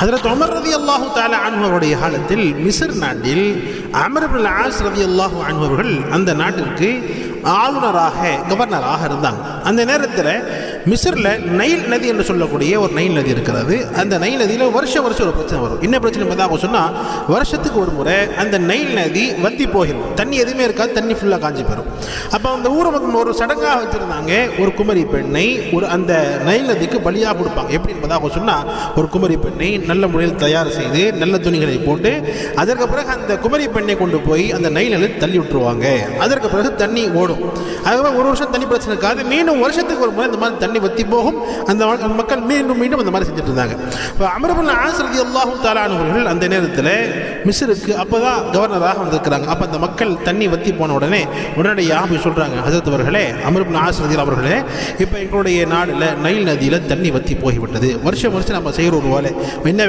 அதில் தோமர் ரதி அல்லாஹு தாலா அனுபவருடைய காலத்தில் மிசர் நாட்டில் அமர்புல் ஆஸ் ரதி அல்லாஹு அனுபவர்கள் அந்த நாட்டிற்கு ஆளுநராக கவர்னராக இருந்தாங்க. அந்த நேரத்தில் மிஸ்ரில் நைல் நதி என்று சொல்லக்கூடிய ஒரு நைல் நதி இருக்கிறது. அந்த நைல் நதியில் வருஷம் வருஷம் ஒரு பிரச்சனை வரும். என்ன பிரச்சனை பார்த்தாங்க சொன்னால் வருஷத்துக்கு ஒரு முறை அந்த நைல் நதி வத்தி போகிடும் தண்ணி எதுவுமே இருக்காது தண்ணி ஃபுல்லாக காஞ்சி போயிடும் அப்போ அந்த ஊரை மக்கள் ஒரு சடங்காக வச்சுருந்தாங்க. ஒரு குமரி பெண்ணை ஒரு அந்த நைல் நதிக்கு பலியாக கொடுப்பாங்க. எப்படின்னு பார்த்தா சொன்னால் ஒரு குமரி பெண்ணை நல்ல முறையில் தயார் செய்து நல்ல துணிகளை போட்டு அதற்கு பிறகு அந்த குமரி பெண்ணை கொண்டு போய் அந்த நைல் நதி தள்ளி விட்டுருவாங்க. அதற்கு பிறகு தண்ணி ஓடும். அதுக்கப்புறம் ஒரு வருஷம் தண்ணி பிரச்சனை இருக்காது. மீண்டும் வருஷத்துக்கு ஒரு முறை இந்த மாதிரி தண்ணி வத்தி போகும். அந்த மக்கள் மீண்டும் மீண்டும் அந்த மாதிரி செஞ்சுட்டு இருந்தாங்க. இப்போ அமரபுல் ஆசிரதி அல்லாஹும் தாலானவர்கள் அந்த நேரத்தில் மிஸ்ருக்கு அப்போ தான் கவர்னராக வந்திருக்கிறாங்க. அப்போ அந்த மக்கள் தண்ணி வத்தி போன உடனே உடனடியாக போய் சொல்கிறாங்க ஹசரத் அவர்களே அமரபுல் ஆசிரதி அவர்களே இப்போ எங்களுடைய நாடில் நைல் நதியில் தண்ணி வத்தி போய்விட்டது வருஷம் வருஷம் நம்ம செய்கிற ஒரு வேலை. என்ன